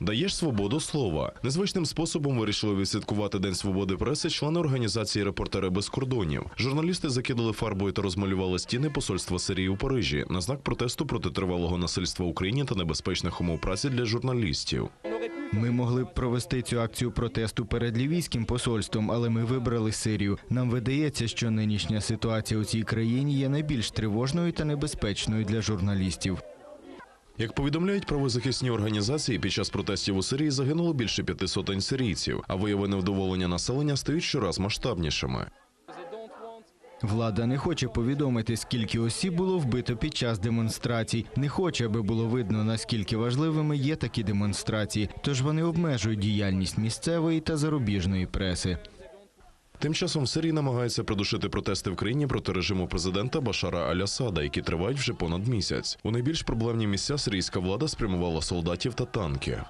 Даєш свободу слова. Незвичним способом вирішили відсвяткувати День свободи преси члени організації Репортери без кордонів. Журналісти закидали фарбою та розмалювали стіни посольства Сирії у Парижі на знак протесту проти тривалого насильства Україні та небезпечних умов праці для журналістів. Ми могли б провести цю акцію протесту перед лівійським посольством, але ми вибрали Сирію. Нам видається, що нинішня ситуація у цій країні є найбільш тривожною та небезпечною для журналістів. Як повідомляють правозахисні організації, під час протестів у Сирії загинуло більше п'яти сотень сирійців, а вияви невдоволення населення стають щораз масштабнішими. Влада не хоче повідомити, скільки осіб було вбито під час демонстрацій. Не хоче, аби було видно, наскільки важливими є такі демонстрації. Тож вони обмежують діяльність місцевої та зарубіжної преси. Тим часом в Сирії намагаються придушити протести в країні проти режиму президента Башара Аль-Асада, які тривають вже понад місяць. У найбільш проблемні місця сирійська влада спрямувала солдатів та танки.